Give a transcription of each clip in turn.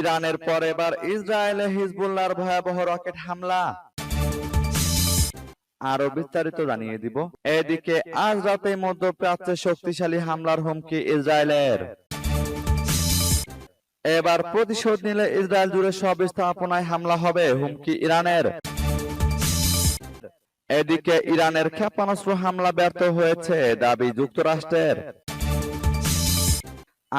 ইরানের পর এবার ইসরায়েলে হিজবুল্লাহর ভয়াবহ রকেট হামলা। আরও বিস্তারিত জানিয়ে দিব। এদিকে আজ রাতে মধ্যপ্রাচ্যে শক্তিশালী হামলার হুমকি ইসরায়েলের। এবার প্রতিশোধ নিলে ইসরায়েল জুড়ে সব স্থাপনায় হামলা হবে, হুমকি ইরানের। এদিকে ইরানের ক্ষেপণাস্ত্র হামলা ব্যর্থ হয়েছে দাবি যুক্তরাষ্ট্রের।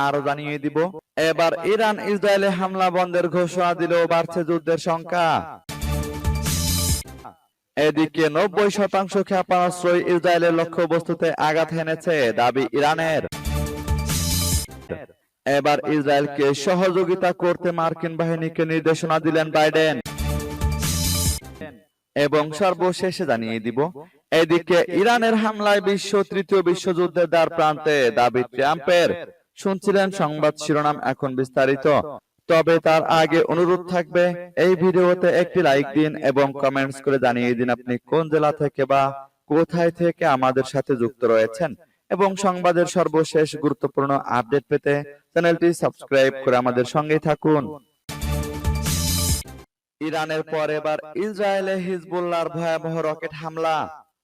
আরও জানিয়ে দিব। এবার ইরান ইসরায়েলে হামলা বন্ধের ঘোষণা দিলেও বাড়ছে যুদ্ধের সংখ্যা। এদিকে নব্বই শতাংশ ক্ষেপণাস্ত্রই ইসরায়েলের লক্ষ্যবস্তুতে আঘাত হেনেছে দাবি ইরানের। এবার ইসরায়েলকে সহযোগিতা করতে মার্কিন বাহিনীকে নির্দেশনা দিলেন বাইডেন। এবং সর্বশেষে জানিয়ে দিব এদিকে ইরানের হামলায় বিশ্ব তৃতীয় বিশ্বযুদ্ধের দ্বার প্রান্তে দাবি ট্রাম্পের। শুনছিলেন সংবাদ শিরোনাম এখন বিস্তারিত। তবে তার আগে অনুরোধ থাকবে এই ভিডিওতে একটি লাইক দিন এবং কমেন্টস করে জানিয়ে দিন আপনি কোন জেলা থেকে বা কোথায় থেকে আমাদের সাথে যুক্ত রয়েছেন। এবং সংবাদের সর্বশেষ গুরুত্বপূর্ণ আপডেট পেতে চ্যানেলটি সাবস্ক্রাইব করে আমাদের সঙ্গেই থাকুন। ইরানের পর এবার ইসরায়েলে হিজবুল্লাহর ভয়াবহ রকেট হামলা।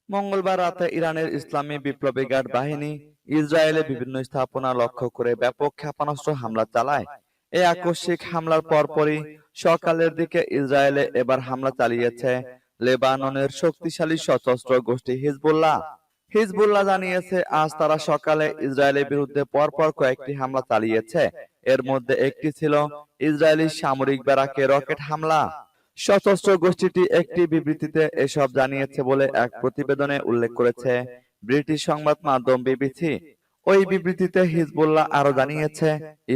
মঙ্গলবার রাতে ইরানের ইসলামী বিপ্লবী গার্ড বাহিনী ইসরায়েলে বিভিন্ন স্থাপনা লক্ষ্য করে ব্যাপক ক্ষেপণাস্ত্র হামলা চালায়। এই আকস্মিক হামলার পরপরই সকালের দিকে ইসরায়েলে এবার হামলা চালিয়েছে লেবাননের শক্তিশালী সশস্ত্র গোষ্ঠী হিজবুল্লাহ। হিজবুল্লাহ জানিয়েছে, আজ তারা সকালে ইসরায়েলের বিরুদ্ধে পরপর কয়েকটি হামলা চালিয়েছে। এর মধ্যে একটি ছিল ইসরায়েলি সামরিক ব্যারাকে রকেট হামলা। সশস্ত্র গোষ্ঠীটি একটি বিবৃতিতে এসব জানিয়েছে বলে এক প্রতিবেদনে উল্লেখ করেছে। ব্রিটিশ সংবাদ মাধ্যম বিবিসি ওই বিবৃতিতে হিজবুল্লাহ আরও জানিয়েছে,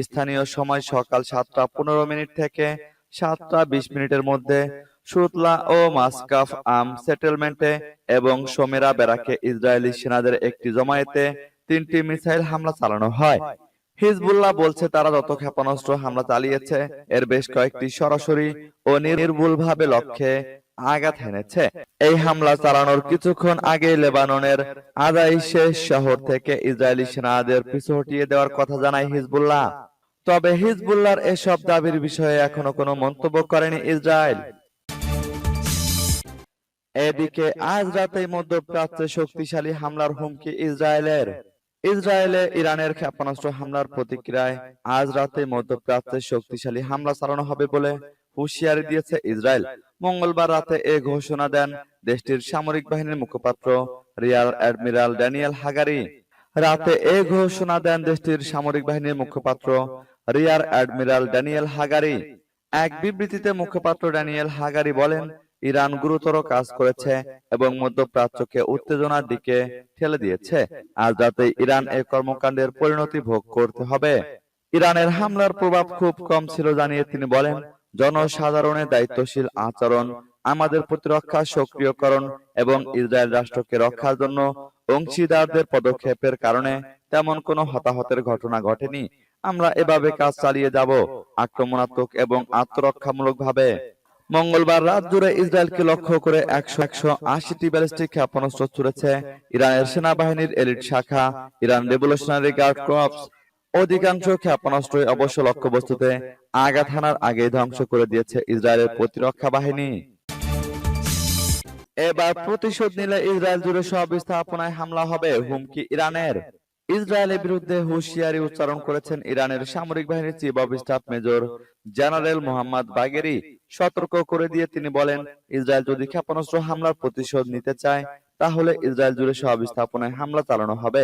স্থানীয় সময় সকাল সাতটা পনেরো মিনিট থেকে সাতটা বিশ মিনিটের মধ্যে সুতলা ও মাসকাফ আম সেটেলমেন্টে এবং সোমেরা ব্যারাকে ইসরায়েলি সেনাদের একটি জমায়েতে তিনটি মিসাইল হামলা চালানো হয়। হিজবুল্লাহ বলছে, তারা যত ক্ষেপণাস্ত্র হামলা চালিয়েছে, এর বেশ কয়েকটি সরাসরি ও নির্ভুলভাবে লক্ষ্যে আঘাত হেনেছে। এই হামলা চালানোর কিছুক্ষণ আগে লেবাননের আদাই শেষ শহর থেকে ইসরায়েলি সেনাদের পিছু হটিয়ে দেওয়ার কথা জানায় হিজবুল্লাহ। তবে হিজবুল্লাহর এসব দাবির বিষয়ে এখনও কোনো মন্তব্য করেনি ইসরায়েল। এদিকে আজ রাতে মধ্যপ্রাচ্যে শক্তিশালী হামলার হুমকি ইসরায়েলের। ইসরায়েলে ইরানের ক্ষেপণাস্ত্র হামলার প্রতিক্রিয়ায় আজ রাতে মধ্যপ্রাচ্যে শক্তিশালী হামলা চালানো হবে বলে হুঁশিয়ারি দিয়েছে ইসরায়েল। মঙ্গলবার রাতে এ ঘোষণা দেন দেশটির সামরিক বাহিনীর মুখপাত্র রিয়াল অ্যাডমিরাল ড্যানিয়েল হাগারি। রাতে এ ঘোষণা দেন দেশটির সামরিক বাহিনীর মুখপাত্র রিয়ার অ্যাডমিরাল ড্যানিয়েল হাগারি। এক বিবৃতিতে মুখপাত্র ড্যানিয়েল হাগারি বলেন ইরান গুরুতর কাজ করেছে এবং মধ্যপ্রাচ্যকে উত্তেজনার দিকে ঠেলে দিয়েছে আজ রাতে ইরান এই কর্মকাণ্ডের পরিণতি ভোগ করতে হবে। ইরানের হামলার প্রভাব খুব কম ছিল জানিয়ে তিনি বলেন জনসাধারণের দায়িত্বশীল আচরণ আমাদের প্রতিরক্ষা সক্রিয়করণ এবং ইসরায়েল রাষ্ট্রকে রক্ষার জন্য অংশীদারদের পদক্ষেপের কারণে তেমন কোনো হতাহতের ঘটনা ঘটেনি আমরা এভাবে কাজ চালিয়ে যাব। আক্রমণাত্মক এবং আত্মরক্ষামূলক ভাবে মঙ্গলবার রাত জুড়ে ইসরায়েলকে লক্ষ্য করে একশো একশো আশিটি ব্যালিস্টিক ক্ষেপণাস্ত্র ছুড়েছে ইরানের সেনাবাহিনীর এলিট শাখা, ইরান রেভলিউশনারি গার্ড ক্রপস। অধিকাংশ ক্ষেপণাস্ত্র অবশ্য লক্ষ্যবস্তুতে আঘাত হানার আগেই ধ্বংস করে দিয়েছে ইসরায়েলের প্রতিরক্ষা বাহিনী। এবার প্রতিশোধ নিলে ইসরায়েল জুড়ে সব স্থাপনায় হামলা হবে হুমকি ইরানের। ইসরায়েলের বিরুদ্ধে হুঁশিয়ারি উচ্চারণ করেছেন ইরানের সামরিক বাহিনীর chief of staff major general Mohammad Bagheri. সতর্ক করে দিয়ে তিনি বলেন, ইসরায়েল যদি ক্ষেপণাস্ত্র হামলার প্রতিশোধ নিতে চায়, তাহলে ইসরায়েল জুড়ে সব স্থাপনায় হামলা চালানো হবে।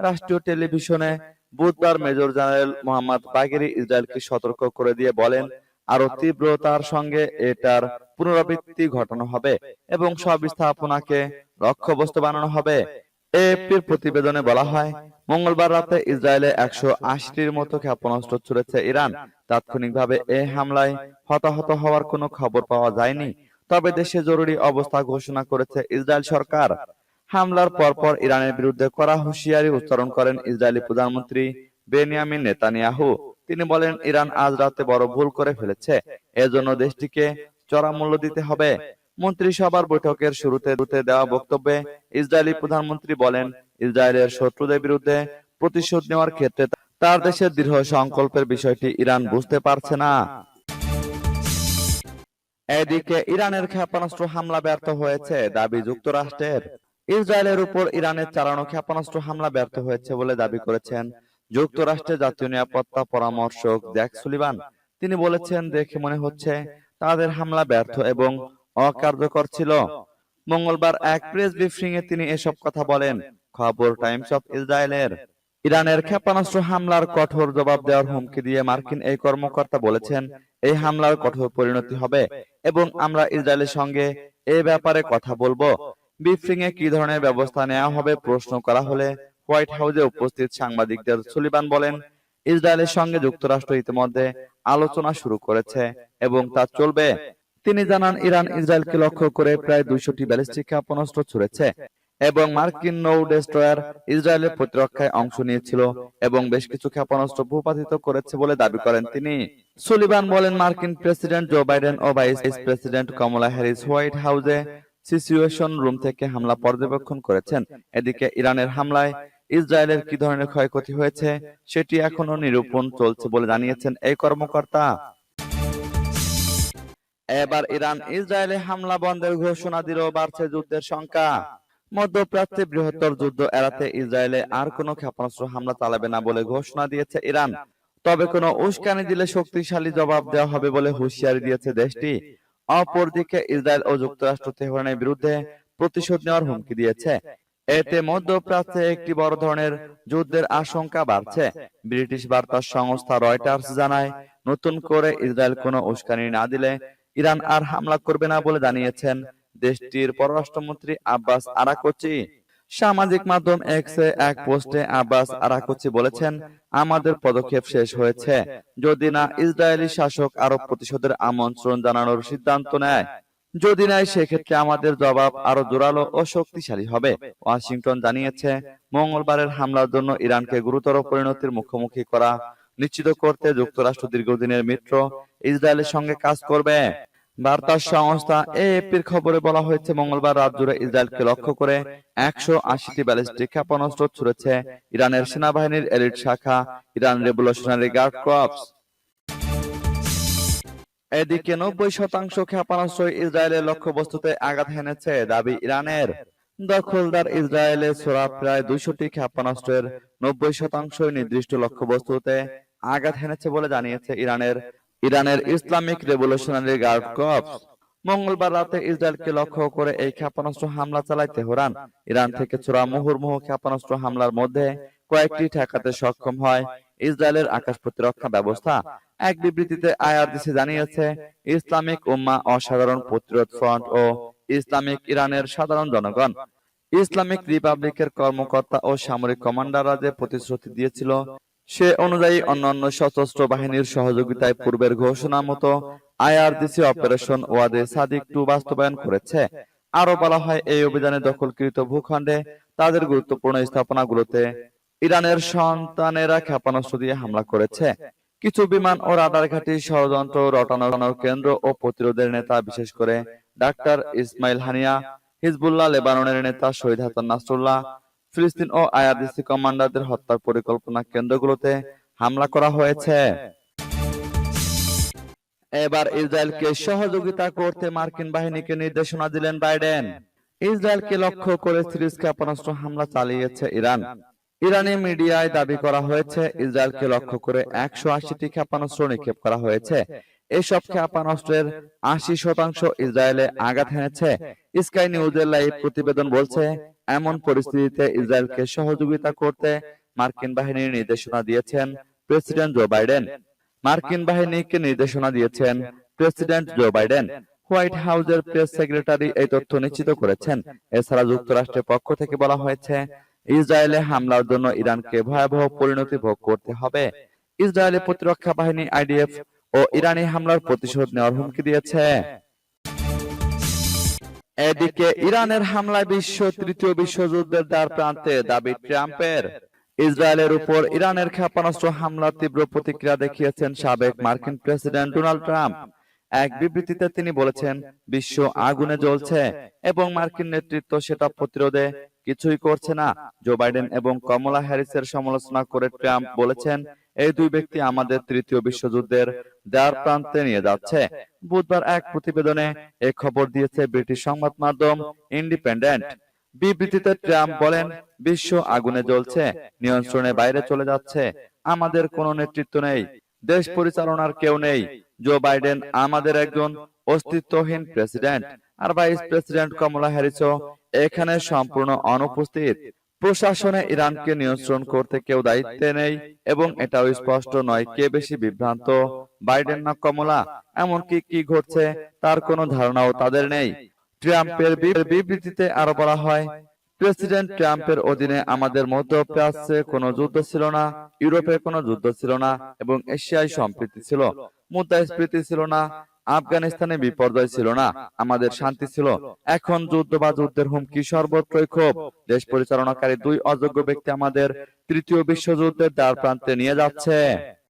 রাষ্ট্রীয় টেলিভিশনে বুধবার মেজর জেনারেল মোহাম্মদ বাগেরি ইসরায়েলকে সতর্ক করে দিয়ে বলেন আরও তীব্রতার সঙ্গে এটার পুনরাবৃত্তি ঘটানো হবে এবং সব স্থাপনাকে লক্ষ্যবস্তু বানানো হবে। এএফপির প্রতিবেদনে বলা হয় মঙ্গলবার রাতে ইসরায়েলে একশো আশিটির মতো ক্ষেপণাস্ত্র ছুড়েছে ইরান। তাৎক্ষণিকভাবে এই হামলায় হতাহত হওয়ার কোনো খবর পাওয়া যায়নি, তবে দেশে জরুরি অবস্থা ঘোষণা করেছে ইসরায়েল সরকার। হামলার পরপর ইরানের বিরুদ্ধে করা হুঁশিয়ারি উচ্চারণ করেন ইসরায়েলি প্রধানমন্ত্রী বেনিয়ামিন নেতানিয়াহু। তিনি বলেন, ইরান আজ রাতে বড় ভুল করে ফেলেছে, এজন্য দেশটিকে চড়া মূল্য দিতে হবে। মন্ত্রিসভার বৈঠকের শুরুতে দেওয়া বক্তব্যে ইসরায়েলি প্রধানমন্ত্রী বলেন, ইসরায়েলের শত্রুদের বিরুদ্ধে প্রতিশোধ নেওয়ার ক্ষেত্রে তার দেশের দৃঢ় সংকল্পের বিষয়টি ইরান বুঝতে পারছে না। এদিকে ইরানের ক্ষেপণাস্ত্র হামলা ব্যর্থ হয়েছে, দাবি যুক্তরাষ্ট্রের। ইসরায়েলের উপর ইরানের চালানো ক্ষেপণাস্ত্র হামলা ব্যর্থ হয়েছে বলে দাবি করেছেন যুক্তরাষ্ট্রের জাতীয় নিরাপত্তা পরামর্শক জ্যাক সুলিভান। তিনি বলেছেন, দেখে মনে হচ্ছে তাদের হামলা ব্যর্থ এবং অকার্যকর ছিল। মঙ্গলবার এক প্রেস ব্রিফিং এ তিনি এসব কথা বলেন। খবর টাইমস অফ ইসরায়েলের। ইরানের ক্ষেপণাস্ত্র হামলার কঠোর জবাব দেওয়ার হুমকি দিয়ে মার্কিন এই কর্মকর্তা বলেছেন এই হামলার কঠোর পরিণতি হবে এবং আমরা ইসরায়েলের সঙ্গে এ ব্যাপারে কথা বলব। ব্রিফিং এ কি ধরনের ব্যবস্থা নেওয়া হবে প্রশ্ন করা হলে হোয়াইট হাউসে উপস্থিত সাংবাদিকদের সুলিবান বলেন ইসরায়েলের সঙ্গে যুক্তরাষ্ট্র ইতিমধ্যে আলোচনা শুরু করেছে। এবং তা চলবে তিনি জানান ইরান ইসরায়েলকে লক্ষ্য করে প্রায় দুইশোটি ব্যালিস্টিক ক্ষেপণাস্ত্র ছুড়েছে এবং মার্কিন নৌ ডেস্ট্রয়ার ইসরায়েলের প্রতিরক্ষায় অংশ নিয়েছিল এবং বেশ কিছু ক্ষেপণাস্ত্র ভূপাতিত করেছে বলে দাবি করেন তিনি। সুলিভান বলেন মার্কিন প্রেসিডেন্ট জো বাইডেন ও vice president Kamala Harris White হাউসে সিচুয়েশন রুম থেকে হামলা পর্যবেক্ষণ করেছেন। এদিকে ইরানের হামলায় ইসরায়েলের কি ধরনের ক্ষয়ক্ষতি হয়েছে সেটি এখনও নিরূপণ চলছে বলে জানিয়েছেন এই কর্মকর্তা এবার ইরান ইসরায়েলে হামলা বন্ধের ঘোষণা দিল বাড়ছে যুদ্ধের সংখ্যা। মধ্যপ্রাচ্যে বৃহত্তর যুদ্ধ এড়াতে ইসরায়েলে আর কোনো ক্ষেপণাস্ত্র হামলা চালাবে না বলে ঘোষণা দিয়েছে ইরান। তবে কোনো উস্কানি দিলে শক্তিশালী জবাব দেওয়া হবে বলে হুঁশিয়ারি দিয়েছে দেশটি। অপরদিকে ইসরায়েল ও যুক্তরাষ্ট্র তেহরানের বিরুদ্ধে প্রতিশোধ নেওয়ার হুমকি দিয়েছে। এতে মধ্যপ্রাচ্যে একটি বড় ধরনের যুদ্ধের আশঙ্কা বাড়ছে। ব্রিটিশ বার্তা সংস্থা রয়টার্স জানায় নতুন করে ইসরায়েল কোনো উস্কানি না দিলে ইরান আর হামলা করবে না বলে জানিয়েছেন দেশটির পররাষ্ট্রমন্ত্রী আব্বাস আরাকোচি। সামাজিক মাধ্যম এক্সে এক পোস্টে আব্বাস আরাকোচি বলেছেন, আমাদের পদক্ষেপ শেষ হয়েছে। যদি না ইসরায়েলি শাসক আরও প্রতিশোধের আমন্ত্রণ জানানোর সিদ্ধান্ত নেয়, যদি নাই সেক্ষেত্রে আমাদের জবাব আরও জোরালো ও শক্তিশালী হবে। ওয়াশিংটন জানিয়েছে, মঙ্গলবারের হামলার জন্য ইরানকে গুরুতর পরিণতির মুখোমুখি করা নিশ্চিত করতে যুক্তরাষ্ট্র দীর্ঘদিনের মিত্র ইসরায়েলের সঙ্গে কাজ করবে। বার্তা সংস্থা এএপির খবরে বলা হয়েছে, মঙ্গলবার রাত জুড়ে ইসরায়েলকে লক্ষ্য করে একশো আশিটি ব্যালিস্টিক ক্ষেপণাস্ত্র ছুড়েছে ইরানের সেনাবাহিনীর এলিট শাখা ইরান রেভলিউশনারি গার্ড ক্রপস। এদিকে নব্বই শতাংশ ক্ষেপণাস্ত্র ইসরায়েলের লক্ষ্যবস্তুতে আঘাত হেনেছে দাবি ইরানের। দখলদার ইসরায়েলে ছোড়া প্রায় দুইশোটি ক্ষেপণাস্ত্রের নব্বই শতাংশই নির্দিষ্ট লক্ষ্যবস্তুতে আঘাত হেনেছে বলে জানিয়েছে ইরানের ইরানের ইসলামিক রেভলিউশনারি গার্ড কর্পস। মঙ্গলবার রাতে ইসরায়েলকে লক্ষ্য করে এই ক্ষেপণাস্ত্র হামলা চালায় তেহরান। ইরান থেকে ছোড়া মুহুর্মুহু ক্ষেপণাস্ত্র হামলার মধ্যে কয়েকটি ঠেকাতে সক্ষম হয় ইসরায়েলের আকাশ প্রতিরক্ষা ব্যবস্থা। এক বিবৃতিতে আইআরডিসি জানিয়েছে, ইসলামিক উম্মা অসাধারণ প্রতিরোধ ফ্রন্ট ও ইসলামিক ইরানের সাধারণ জনগণ। ইসলামিক রিপাবলিকের কর্মকর্তা ও সামরিক কমান্ডাররা যে প্রতিশ্রুতি দিয়েছিল সে অনুযায়ী অন্যান্য সশস্ত্র বাহিনীর সহযোগিতায় পূর্বের ঘোষণা মতো IRDC operation Waade Sadiq two বাস্তবায়ন করেছে। আরও বলা হয়, এই অভিযানে দখলকৃত ভূখণ্ডে তাদের গুরুত্বপূর্ণ স্থাপনাগুলোতে ইরানের সন্তানেরা ক্ষেপণাস্ত্র দিয়ে হামলা করেছে। কিছু বিমান ও রাডার ঘাঁটি ষড়যন্ত্র রটানোর কেন্দ্র ও প্রতিরোধের নেতা, বিশেষ করে ডাক্তার ইসমাইল হানিয়া, হিজবুল্লাহ লেবাননের নেতা শহীদ হাসান নাসরুল্লাহ ফিলিস্তিন ও আইআরডিসি কমান্ডারদের হত্যার পরিকল্পনা কেন্দ্রগুলোতে হামলা করা হয়েছে। এবার ইসরায়েলকে সহযোগিতা করতে মার্কিন বাহিনীকে নির্দেশনা দিলেন বাইডেন। ইসরায়েলকে লক্ষ্য করে সিরিজ ক্ষেপণাস্ত্র হামলা চালিয়েছে ইরান। ইরানি মিডিয়ায় দাবি করা হয়েছে, ইসরায়েলকে লক্ষ্য করে একশো আশিটি ক্ষেপণাস্ত্র নিক্ষেপ করা হয়েছে। এসব ক্ষেপণাস্ত্রের আশি শতাংশ ইসরায়েলে আঘাত হেনেছে। স্কাই নিউজের লাইভ প্রতিবেদন বলছে এমন পরিস্থিতিতে ইসরায়েলকে সহযোগিতা করতে মার্কিন বাহিনীর নির্দেশনা দিয়েছেন প্রেসিডেন্ট জো বাইডেন। মার্কিন বাহিনীকে নির্দেশনা দিয়েছেন প্রেসিডেন্ট জো বাইডেন। হোয়াইট হাউসের প্রেস সেক্রেটারি এই তথ্য নিশ্চিত করেছেন। এছাড়া যুক্তরাষ্ট্রের পক্ষ থেকে বলা হয়েছে, ইসরায়েলে হামলার জন্য ইরানকে ভয়াবহ পরিণতি ভোগ করতে হবে। ইসরায়েলের প্রতিরক্ষা বাহিনী আইডিএফ ও ইরানি হামলার প্রতিশোধ নেওয়ার হুমকি দিয়েছে। এদিকে ইরানের হামলায় বিশ্ব তৃতীয় বিশ্বযুদ্ধের দ্বার প্রান্তে দাবি ট্রাম্পের। ইসরায়েলের উপর ইরানের ক্ষেপণাস্ত্র হামলার তীব্র প্রতিক্রিয়া দেখিয়েছেন সাবেক মার্কিন প্রেসিডেন্ট ডোনাল্ড ট্রাম্প। এক বিবৃতিতে তিনি বলেছেন বিশ্ব আগুনে জ্বলছে এবং মার্কিন নেতৃত্ব সেটা প্রতিরোধে কিছুই করছে না। জো বাইডেন এবং কমলা হ্যারিসের সমালোচনা করে ট্রাম্প বলেছেন এই দুই ব্যক্তি আমাদের তৃতীয় বিশ্বযুদ্ধের দ্বার প্রান্তে নিয়ে যাচ্ছে। বুধবার এক প্রতিবেদনে এ খবর দিয়েছে ব্রিটিশ সংবাদ মাধ্যম ইন্ডিপেন্ডেন্ট। বিবৃতিতে ট্রাম্প বলেন, বিশ্ব আগুনে জ্বলছে, নিয়ন্ত্রণের বাইরে চলে যাচ্ছে। আমাদের কোনো নেতৃত্ব নেই, দেশ পরিচালনার কেউ নেই। জো বাইডেন আমাদের একজন অস্তিত্বহীন প্রেসিডেন্ট। আর ভাইস প্রেসিডেন্ট কমলা হ্যারিসও এখানে সম্পূর্ণ অনুপস্থিত। প্রশাসনে ইরানকে নিয়ন্ত্রণ করতে কেউ দায়িত্বে নেই এবং এটাও স্পষ্ট নয় কে বেশি বিভ্রান্ত বাইডেন না কমলা। এমনকি কি ঘটছে তার কোনো ধারণাও তাদের নেই। ট্রাম্পের বিবৃতিতে আরও বলা হয় প্রেসিডেন্ট ট্রাম্পের অধীনে আমাদের মধ্যপ্রাচ্যে কোনো যুদ্ধ ছিল না ইউরোপে কোনো যুদ্ধ ছিল না এবং এশিয়ায় সম্প্রীতি ছিল। মুদ্রাস্ফীতি ছিল না আফগানিস্তানে বিপর্যয় ছিল না আমাদের শান্তি ছিল। এখন যুদ্ধ বা যুদ্ধের হুমকি সর্বত্রই ক্ষোভ। দেশ পরিচালনাকারী দুই অযোগ্য ব্যক্তি আমাদের তৃতীয় বিশ্বযুদ্ধের দ্বার প্রান্তে নিয়ে যাচ্ছে।